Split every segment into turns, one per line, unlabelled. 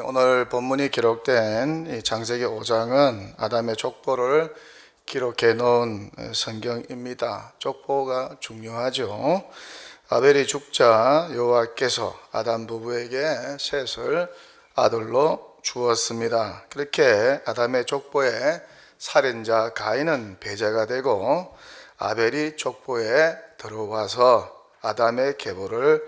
오늘 본문이 기록된 이 장세기 5장은 아담의 족보를 기록해 놓은 성경입니다. 족보가 중요하죠. 아벨이 죽자 여호와께서 아담 부부에게 셋을 아들로 주었습니다. 그렇게 아담의 족보에 살인자 가인은 배제가 되고 아벨이 족보에 들어와서 아담의 계보를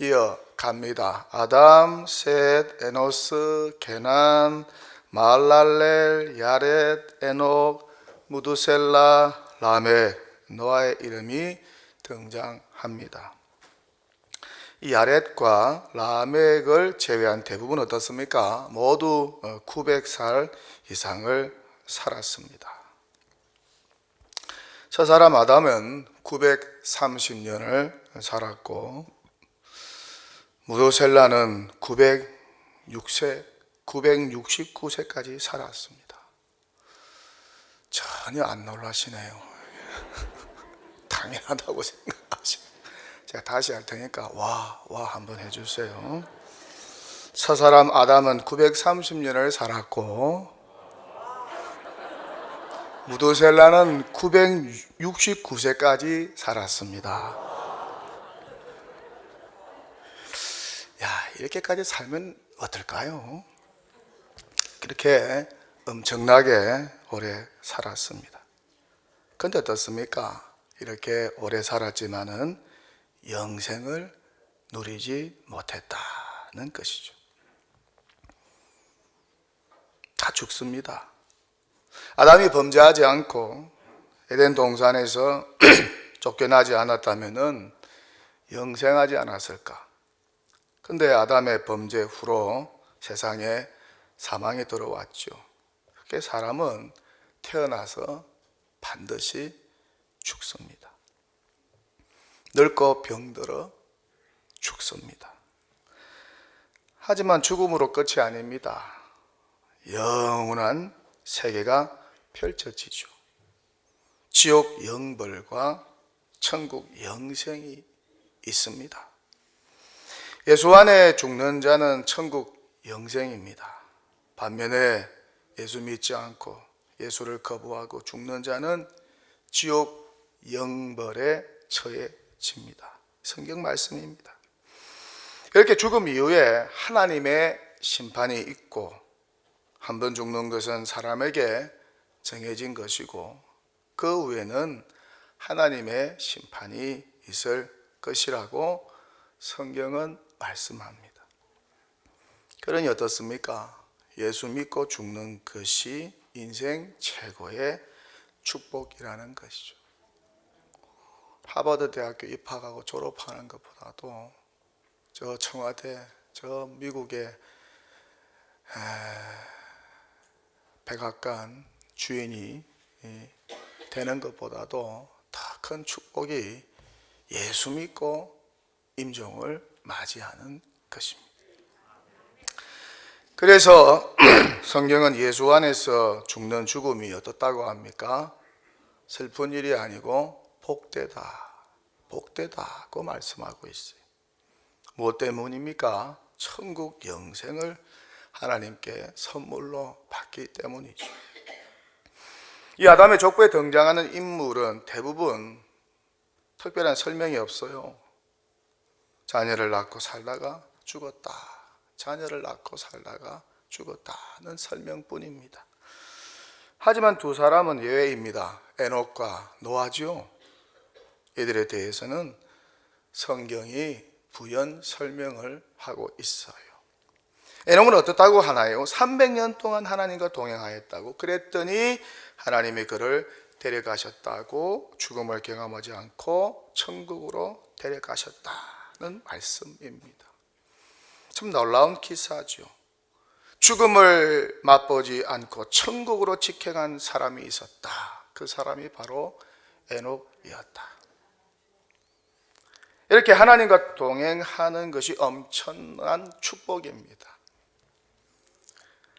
이어갑니다. 아담, 셋, 에노스, 게난, 말랄렐, 야렛, 에녹, 무두셀라, 라메, 노아의 이름이 등장합니다. 이 야렛과 라멕을 제외한 대부분 어떻습니까? 모두 900살 이상을 살았습니다. 저 사람 아담은 930년을 살았고 무도셀라는 906세, 969세까지 살았습니다. 전혀 안 놀라시네요. 당연하다고 생각하시. 제가 다시 할 테니까 와, 와 한번 해주세요. 저 사람 아담은 930년을 살았고 무도셀라는 969세까지 살았습니다. 야, 이렇게까지 살면 어떨까요? 그렇게 엄청나게 오래 살았습니다. 근데 어떻습니까? 이렇게 오래 살았지만은 영생을 누리지 못했다는 것이죠. 다 죽습니다. 아담이 범죄하지 않고 에덴 동산에서 쫓겨나지 않았다면은 영생하지 않았을까? 근데 아담의 범죄 후로 세상에 사망이 들어왔죠. 그렇게 사람은 태어나서 반드시 죽습니다. 늙고 병들어 죽습니다. 하지만 죽음으로 끝이 아닙니다. 영원한 세계가 펼쳐지죠. 지옥 영벌과 천국 영생이 있습니다. 예수 안에 죽는 자는 천국 영생입니다. 반면에 예수 믿지 않고 예수를 거부하고 죽는 자는 지옥 영벌에 처해집니다. 성경 말씀입니다. 이렇게 죽음 이후에 하나님의 심판이 있고 한 번 죽는 것은 사람에게 정해진 것이고 그 후에는 하나님의 심판이 있을 것이라고 성경은 말씀합니다. 그러니 어떻습니까? 예수 믿고 죽는 것이 인생 최고의 축복이라는 것이죠. 하버드 대학교 입학하고 졸업하는 것보다도 저 청와대, 저 미국의 백악관 주인이 되는 것보다도 더 큰 축복이 예수 믿고 임종을 맞이하는 것입니다. 그래서 성경은 예수 안에서 죽는 죽음이 어떻다고 합니까? 슬픈 일이 아니고 복되다, 복되다고 말씀하고 있어요. 무엇 때문입니까? 천국 영생을 하나님께 선물로 받기 때문이죠. 이 아담의 족보에 등장하는 인물은 대부분 특별한 설명이 없어요. 자녀를 낳고 살다가 죽었다. 자녀를 낳고 살다가 죽었다는 설명뿐입니다. 하지만 두 사람은 예외입니다. 에녹과 노아죠. 이들에 대해서는 성경이 부연 설명을 하고 있어요. 에녹은 어떻다고 하나요? 300년 동안 하나님과 동행하였다고 그랬더니 하나님이 그를 데려가셨다고 죽음을 경험하지 않고 천국으로 데려가셨다 는 말씀입니다. 참 놀라운 기사죠. 죽음을 맛보지 않고 천국으로 직행한 사람이 있었다. 그 사람이 바로 에녹이었다. 이렇게 하나님과 동행하는 것이 엄청난 축복입니다.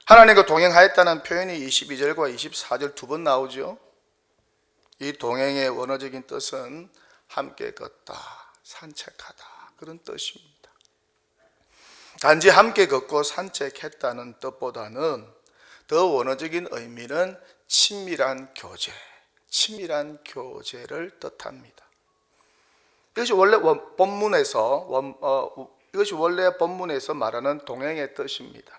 하나님과 동행하였다는 표현이 22절과 24절 두 번 나오죠. 이 동행의 원어적인 뜻은 함께 걷다, 산책하다 그런 뜻입니다. 단지 함께 걷고 산책했다는 뜻보다는 더 원어적인 의미는 친밀한 교제, 친밀한 교제를 뜻합니다. 이것이 원래 원- 본문에서 원- 어, 이것이 원래 본문에서 말하는 동행의 뜻입니다.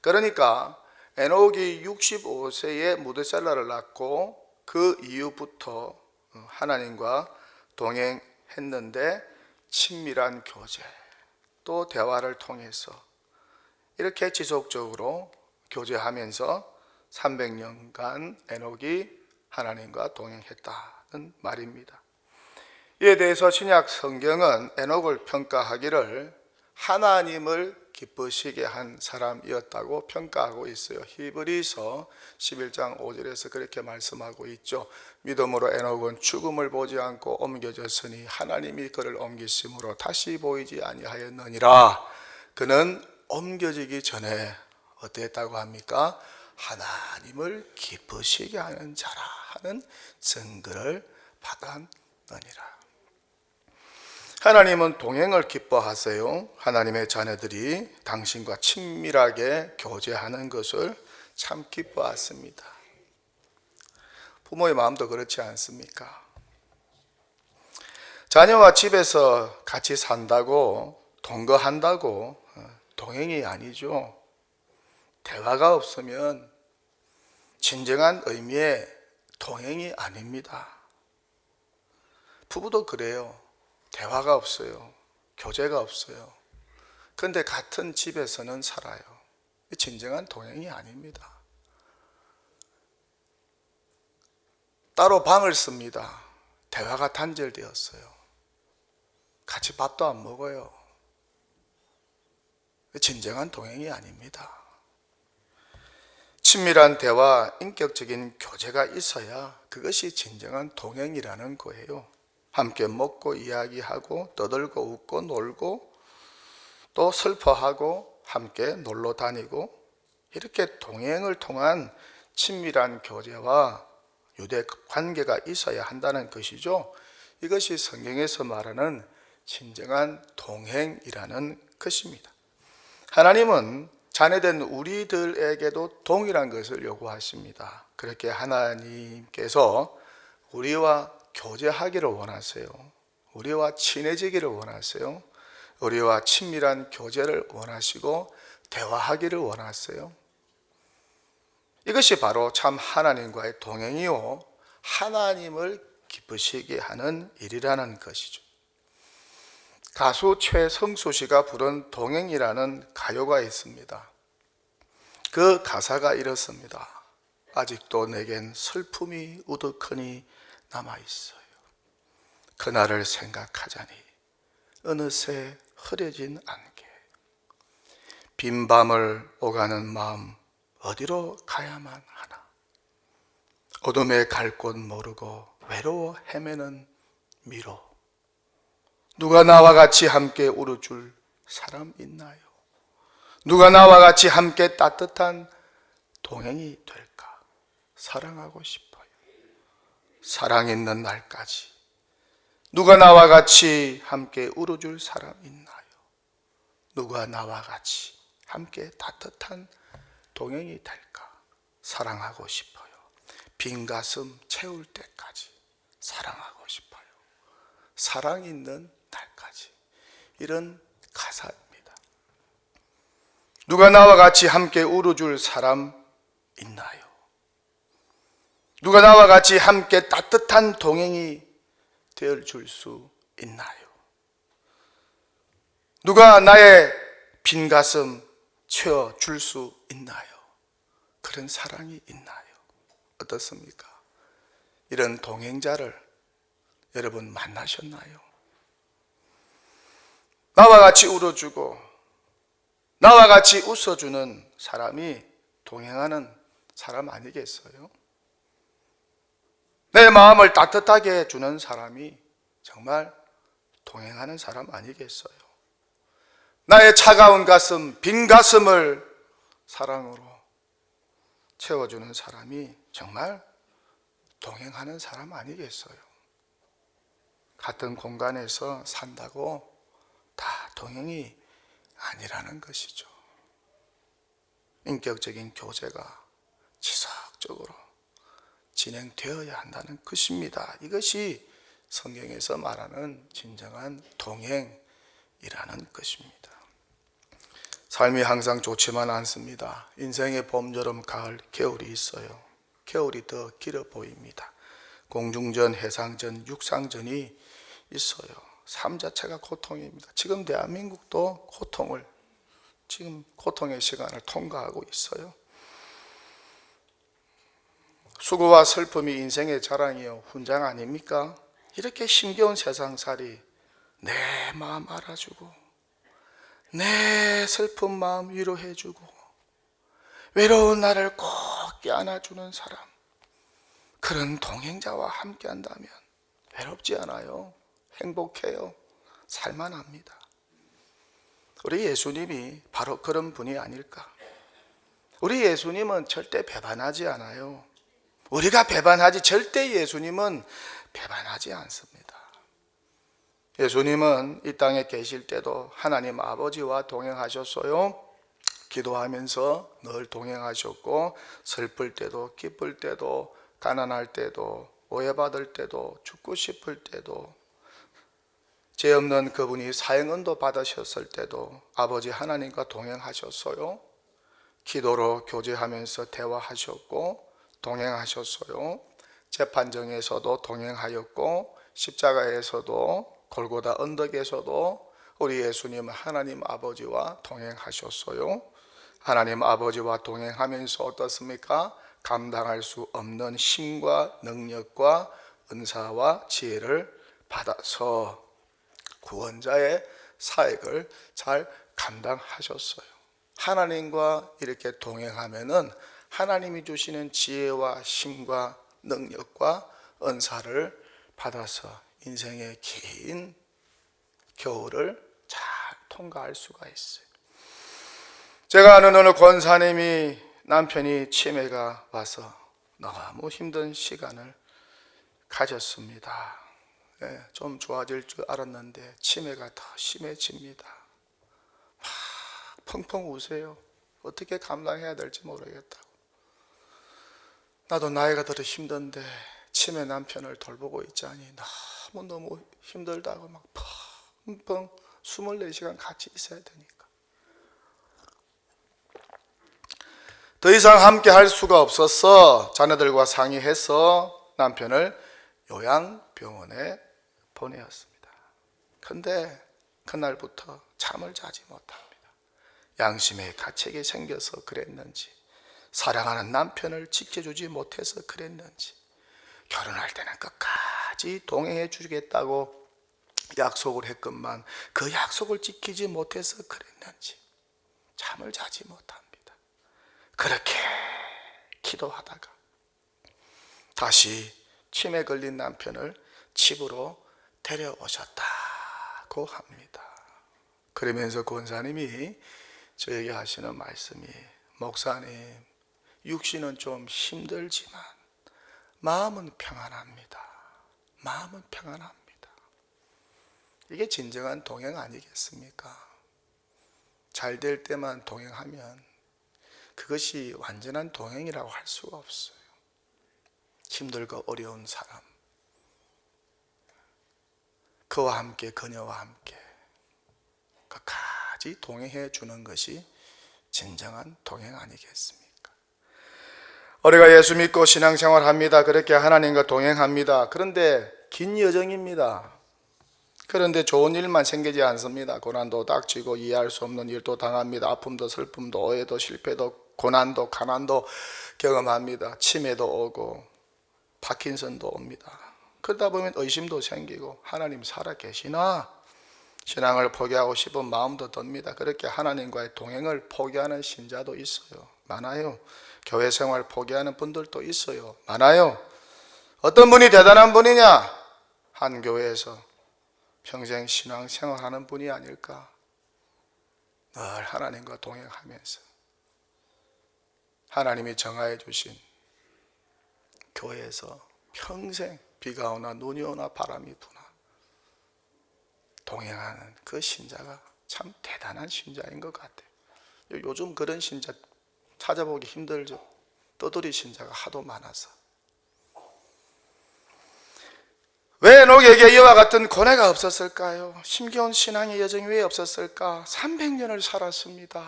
그러니까 에녹이 65세에 무드셀라를 낳고 그 이후부터 하나님과 동행했는데 친밀한 교제 또 대화를 통해서 이렇게 지속적으로 교제하면서 300년간 에녹이 하나님과 동행했다는 말입니다. 이에 대해서 신약 성경은 에녹을 평가하기를 하나님을 기쁘시게 한 사람이었다고 평가하고 있어요. 히브리서 11장 5절에서 그렇게 말씀하고 있죠. 믿음으로 에녹은 죽음을 보지 않고 옮겨졌으니 하나님이 그를 옮기심으로 다시 보이지 아니하였느니라. 그는 옮겨지기 전에 어땠다고 합니까? 하나님을 기쁘시게 하는 자라 하는 증거를 받았느니라. 하나님은 동행을 기뻐하세요. 하나님의 자녀들이 당신과 친밀하게 교제하는 것을 참 기뻐하십니다. 부모의 마음도 그렇지 않습니까? 자녀와 집에서 같이 산다고 동거한다고 어, 동행이 아니죠. 대화가 없으면 진정한 의미의 동행이 아닙니다. 부부도 그래요. 대화가 없어요. 교제가 없어요. 그런데 같은 집에서는 살아요. 진정한 동행이 아닙니다. 따로 방을 씁니다. 대화가 단절되었어요. 같이 밥도 안 먹어요. 진정한 동행이 아닙니다. 친밀한 대화, 인격적인 교제가 있어야 그것이 진정한 동행이라는 거예요. 함께 먹고 이야기하고 떠들고 웃고 놀고 또 슬퍼하고 함께 놀러 다니고 이렇게 동행을 통한 친밀한 교제와 유대 관계가 있어야 한다는 것이죠. 이것이 성경에서 말하는 진정한 동행이라는 것입니다. 하나님은 자녀된 우리들에게도 동일한 것을 요구하십니다. 그렇게 하나님께서 우리와 교제하기를 원하세요. 우리와 친해지기를 원하세요. 우리와 친밀한 교제를 원하시고 대화하기를 원하세요. 이것이 바로 참 하나님과의 동행이요. 하나님을 기쁘시게 하는 일이라는 것이죠. 가수 최성수 씨가 부른 동행이라는 가요가 있습니다. 그 가사가 이렇습니다. 아직도 내겐 슬픔이 우두커니 남아 있어요. 그날을 생각하자니 어느새 흐려진 안개. 빈 밤을 오가는 마음 어디로 가야만 하나. 어둠에 갈 곳 모르고 외로워 헤매는 미로. 누가 나와 같이 함께 울어줄 사람 있나요? 누가 나와 같이 함께 따뜻한 동행이 될까? 사랑하고 싶어요. 사랑 있는 날까지. 누가 나와 같이 함께 울어줄 사람 있나요? 누가 나와 같이 함께 따뜻한 동행이 될까? 사랑하고 싶어요. 빈 가슴 채울 때까지 사랑하고 싶어요. 사랑 있는 날까지. 이런 가사입니다. 누가 나와 같이 함께 울어줄 사람 있나요? 누가 나와 같이 함께 따뜻한 동행이 되어 줄 수 있나요? 누가 나의 빈 가슴 채워 줄 수 있나요? 그런 사랑이 있나요? 어떻습니까? 이런 동행자를 여러분 만나셨나요? 나와 같이 울어주고 나와 같이 웃어주는 사람이 동행하는 사람 아니겠어요? 내 마음을 따뜻하게 해주는 사람이 정말 동행하는 사람 아니겠어요? 나의 차가운 가슴, 빈 가슴을 사랑으로 채워주는 사람이 정말 동행하는 사람 아니겠어요? 같은 공간에서 산다고 다 동행이 아니라는 것이죠. 인격적인 교제가 지속적으로 진행되어야 한다는 것입니다. 이것이 성경에서 말하는 진정한 동행이라는 것입니다. 삶이 항상 좋지만 않습니다. 인생의 봄, 여름, 가을, 겨울이 있어요. 겨울이 더 길어 보입니다. 공중전, 해상전, 육상전이 있어요. 삶 자체가 고통입니다. 지금 대한민국도 고통을 지금 고통의 시간을 통과하고 있어요. 수고와 슬픔이 인생의 자랑이요 훈장 아닙니까? 이렇게 힘겨운 세상살이 내 마음 알아주고 내 슬픈 마음 위로해주고 외로운 나를 꼭 껴안아주는 사람 그런 동행자와 함께한다면 외롭지 않아요. 행복해요. 살만합니다. 우리 예수님이 바로 그런 분이 아닐까? 우리 예수님은 절대 배반하지 않아요. 우리가 배반하지 절대 예수님은 배반하지 않습니다. 예수님은 이 땅에 계실 때도 하나님 아버지와 동행하셨어요. 기도하면서 늘 동행하셨고 슬플 때도 기쁠 때도 가난할 때도 오해받을 때도 죽고 싶을 때도 죄 없는 그분이 사형은도 받으셨을 때도 아버지 하나님과 동행하셨어요. 기도로 교제하면서 대화하셨고 동행하셨어요. 재판정에서도 동행하였고 십자가에서도 골고다 언덕에서도 우리 예수님은 하나님 아버지와 동행하셨어요. 하나님 아버지와 동행하면서 어떻습니까? 감당할 수 없는 힘과 능력과 은사와 지혜를 받아서 구원자의 사역을 잘 감당하셨어요. 하나님과 이렇게 동행하면은 하나님이 주시는 지혜와 힘과 능력과 은사를 받아서 인생의 긴 겨울을 잘 통과할 수가 있어요. 제가 아는 어느 권사님이 남편이 치매가 와서 너무 힘든 시간을 가졌습니다. 예, 좀 좋아질 줄 알았는데 치매가 더 심해집니다. 막 펑펑 우세요. 어떻게 감당해야 될지 모르겠다고. 나도 나이가 들어 힘든데 치매 남편을 돌보고 있자니 너무 너무 힘들다고 막 펑펑 24시간 같이 있어야 되니까. 더 이상 함께 할 수가 없어서 자녀들과 상의해서 남편을 요양병원에 보내었습니다. 근데 그날부터 잠을 자지 못합니다. 양심의 가책이 생겨서 그랬는지, 사랑하는 남편을 지켜주지 못해서 그랬는지, 결혼할 때는 끝까지 동행해 주겠다고 약속을 했건만 그 약속을 지키지 못해서 그랬는지, 잠을 자지 못합니다. 그렇게 기도하다가 다시 치매 걸린 남편을 집으로 데려오셨다고 합니다. 그러면서 권사님이 저에게 하시는 말씀이 목사님 육신은 좀 힘들지만 마음은 평안합니다. 마음은 평안합니다. 이게 진정한 동행 아니겠습니까? 잘 될 때만 동행하면 그것이 완전한 동행이라고 할 수가 없어요. 힘들고 어려운 사람. 그와 함께, 그녀와 함께 끝까지 동행해 주는 것이 진정한 동행 아니겠습니까? 우리가 예수 믿고 신앙생활 합니다. 그렇게 하나님과 동행합니다. 그런데 긴 여정입니다. 그런데 좋은 일만 생기지 않습니다. 고난도 닥치고 이해할 수 없는 일도 당합니다. 아픔도 슬픔도 오해도 실패도 고난도 가난도 경험합니다. 치매도 오고 파킨슨도 옵니다. 그러다 보면 의심도 생기고 하나님 살아 계시나 신앙을 포기하고 싶은 마음도 듭니다. 그렇게 하나님과의 동행을 포기하는 신자도 있어요. 많아요. 교회 생활 포기하는 분들도 있어요. 많아요. 어떤 분이 대단한 분이냐? 한 교회에서 평생 신앙 생활하는 분이 아닐까? 늘 하나님과 동행하면서 하나님이 정하여 주신 교회에서 평생 비가 오나 눈이 오나 바람이 부나 동행하는 그 신자가 참 대단한 신자인 것 같아요. 요즘 그런 신자 찾아보기 힘들죠. 떠돌이 신 자가 하도 많아서. 왜 녹에게 이와 같은 고뇌가 없었을까요? 힘겨운 신앙의 여정이 왜 없었을까? 300년을 살았습니다.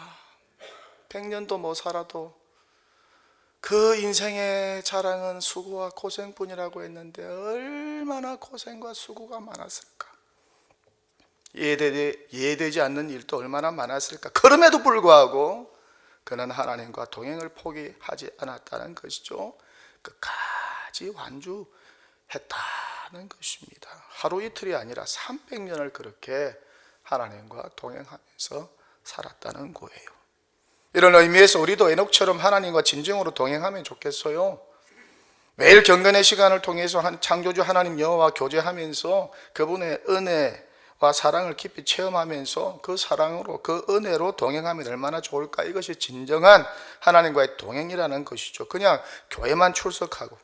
100년도 못 살아도 그 인생의 자랑은 수고와 고생뿐이라고 했는데 얼마나 고생과 수고가 많았을까? 이해되지 않는 일도 얼마나 많았을까? 그럼에도 불구하고 그는 하나님과 동행을 포기하지 않았다는 것이죠. 끝까지 완주했다는 것입니다. 하루 이틀이 아니라 300년을 그렇게 하나님과 동행하면서 살았다는 거예요. 이런 의미에서 우리도 에녹처럼 하나님과 진정으로 동행하면 좋겠어요. 매일 경건의 시간을 통해서 한 창조주 하나님 여호와 교제하면서 그분의 은혜와 사랑을 깊이 체험하면서 그 사랑으로 그 은혜로 동행하면 얼마나 좋을까? 이것이 진정한 하나님과의 동행이라는 것이죠. 그냥 교회만 출석하고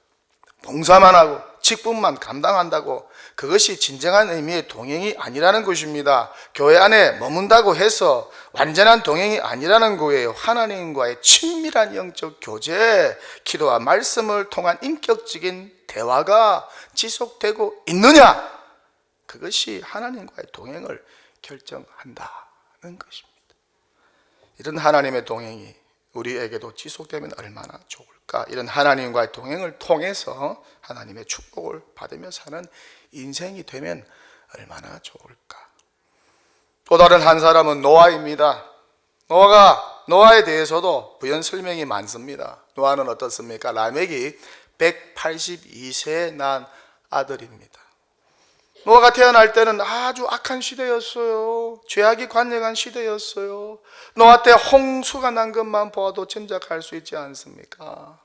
봉사만 하고 직분만 감당한다고 그것이 진정한 의미의 동행이 아니라는 것입니다. 교회 안에 머문다고 해서 완전한 동행이 아니라는 거예요. 하나님과의 친밀한 영적 교제, 기도와 말씀을 통한 인격적인 대화가 지속되고 있느냐? 그것이 하나님과의 동행을 결정한다는 것입니다. 이런 하나님의 동행이 우리에게도 지속되면 얼마나 좋을까? 이런 하나님과의 동행을 통해서 하나님의 축복을 받으며 사는 인생이 되면 얼마나 좋을까? 또 다른 한 사람은 노아입니다. 노아가 노아에 대해서도 부연 설명이 많습니다. 노아는 어떻습니까? 라멕이 182세에 난 아들입니다. 노아가 태어날 때는 아주 악한 시대였어요. 죄악이 관영한 시대였어요. 노아 때 홍수가 난 것만 보아도 짐작할 수 있지 않습니까?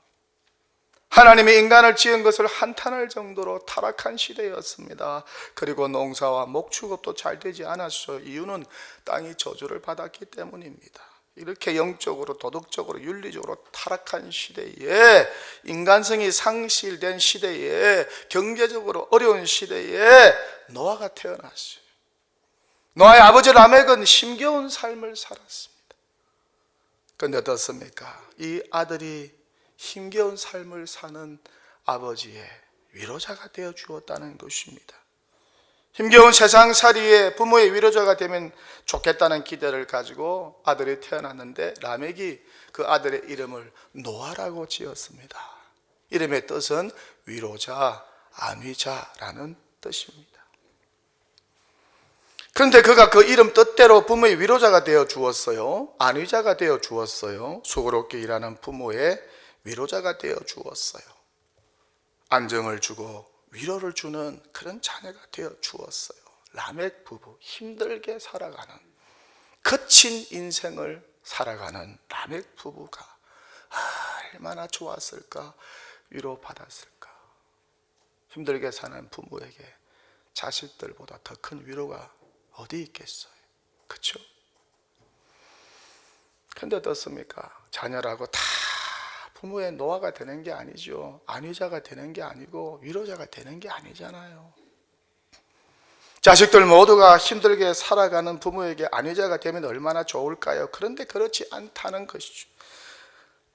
하나님이 인간을 지은 것을 한탄할 정도로 타락한 시대였습니다. 그리고 농사와 목축업도 잘 되지 않았어요. 이유는 땅이 저주를 받았기 때문입니다. 이렇게 영적으로 도덕적으로 윤리적으로 타락한 시대에 인간성이 상실된 시대에 경제적으로 어려운 시대에 노아가 태어났어요. 노아의 아버지 라멕은 힘겨운 삶을 살았습니다. 그런데 어떻습니까? 이 아들이 힘겨운 삶을 사는 아버지의 위로자가 되어 주었다는 것입니다. 힘겨운 세상 살이에 부모의 위로자가 되면 좋겠다는 기대를 가지고 아들이 태어났는데 라멕이 그 아들의 이름을 노아라고 지었습니다. 이름의 뜻은 위로자, 안위자라는 뜻입니다. 그런데 그가 그 이름 뜻대로 부모의 위로자가 되어 주었어요. 안위자가 되어 주었어요. 수고롭게 일하는 부모의 위로자가 되어 주었어요. 안정을 주고 위로를 주는 그런 자녀가 되어 주었어요. 라멕 부부 힘들게 살아가는 거친 인생을 살아가는 라멕 부부가 얼마나 좋았을까 위로 받았을까 힘들게 사는 부모에게 자식들보다 더 큰 위로가 어디 있겠어요 그렇죠? 근데 어떻습니까? 자녀라고 다 부모의 노아가 되는 게 아니죠. 안위자가 되는 게 아니고 위로자가 되는 게 아니잖아요. 자식들 모두가 힘들게 살아가는 부모에게 안위자가 되면 얼마나 좋을까요? 그런데 그렇지 않다는 것이죠.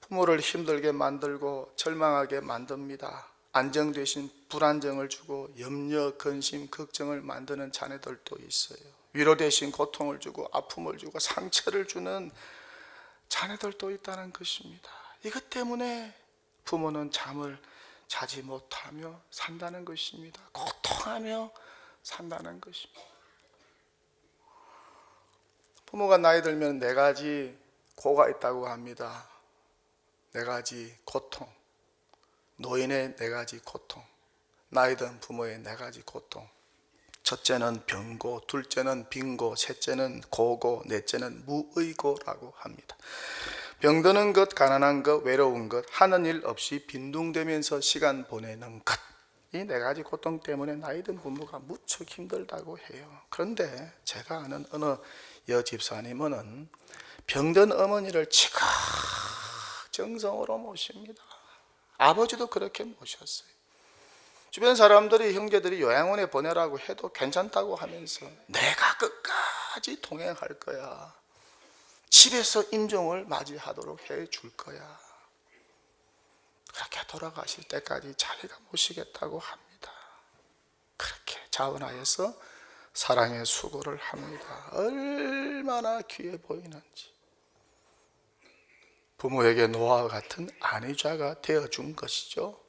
부모를 힘들게 만들고 절망하게 만듭니다. 안정 대신 불안정을 주고 염려, 근심, 걱정을 만드는 자녀들도 있어요. 위로 대신 고통을 주고 아픔을 주고 상처를 주는 자녀들도 있다는 것입니다. 이것 때문에 부모는 잠을 자지 못하며 산다는 것입니다. 고통하며 산다는 것입니다. 부모가 나이 들면 네 가지 고가 있다고 합니다. 네 가지 고통. 노인의 네 가지 고통. 나이 든 부모의 네 가지 고통. 첫째는 병고, 둘째는 빈고, 셋째는 고고, 넷째는 무의고라고 합니다. 병드는 것, 가난한 것, 외로운 것, 하는 일 없이 빈둥대면서 시간 보내는 것. 이 네 가지 고통 때문에 나이든 부모가 무척 힘들다고 해요. 그런데 제가 아는 어느 여 집사님은 병든 어머니를 지각 정성으로 모십니다. 아버지도 그렇게 모셨어요. 주변 사람들이 형제들이 요양원에 보내라고 해도 괜찮다고 하면서 내가 끝까지 동행할 거야. 집에서 임종을 맞이하도록 해 줄 거야. 그렇게 돌아가실 때까지 자기가 모시겠다고 합니다. 그렇게 자원하여서 사랑의 수고를 합니다. 얼마나 귀해 보이는지. 부모에게 노아와 같은 안위자가 되어 준 것이죠.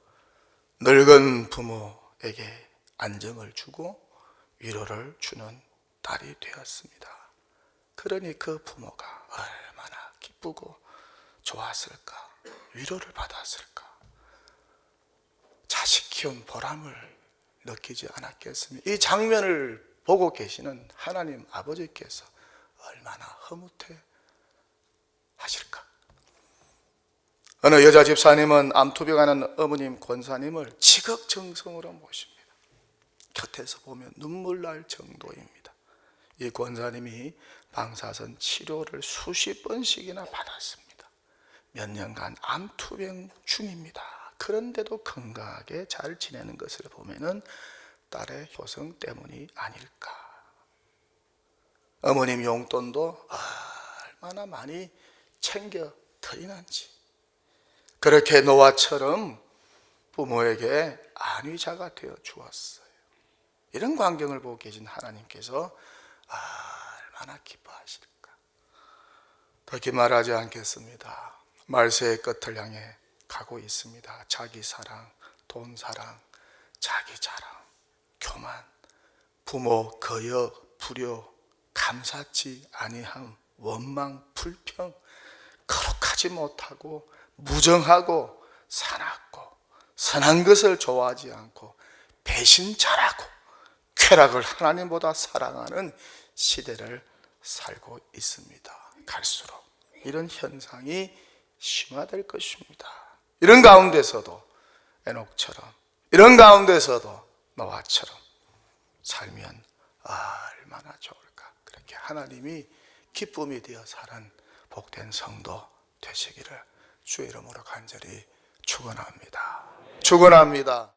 늙은 부모에게 안정을 주고 위로를 주는 딸이 되었습니다. 그러니 그 부모가 얼마나 기쁘고 좋았을까, 위로를 받았을까, 자식 키운 보람을 느끼지 않았겠습니까? 이 장면을 보고 계시는 하나님 아버지께서 얼마나 흐뭇해 하실까? 어느 여자 집사님은 암투병하는 어머님 권사님을 지극정성으로 모십니다. 곁에서 보면 눈물 날 정도입니다. 이 권사님이 방사선 치료를 수십 번씩이나 받았습니다. 몇 년간 암투병 중입니다. 그런데도 건강하게 잘 지내는 것을 보면은 딸의 효성 때문이 아닐까. 어머님 용돈도 얼마나 많이 챙겨 드리는지. 그렇게 노아처럼 부모에게 안위자가 되어 주었어요. 이런 광경을 보고 계신 하나님께서 얼마나 기뻐하실까. 더 기 말하지 않겠습니다. 말세의 끝을 향해 가고 있습니다. 자기 사랑, 돈 사랑, 자기 자랑, 교만, 부모 거역, 불효, 감사치 아니함, 원망, 불평, 거룩하지 못하고 무정하고 사납고 선한 것을 좋아하지 않고 배신자라고 쾌락을 하나님보다 사랑하는 시대를 살고 있습니다. 갈수록 이런 현상이 심화될 것입니다. 이런 가운데서도 에녹처럼 이런 가운데서도 노아처럼 살면 얼마나 좋을까. 그렇게 하나님이 기쁨이 되어 사는 복된 성도 되시기를 주의 이름으로 간절히 축원합니다. 축원합니다.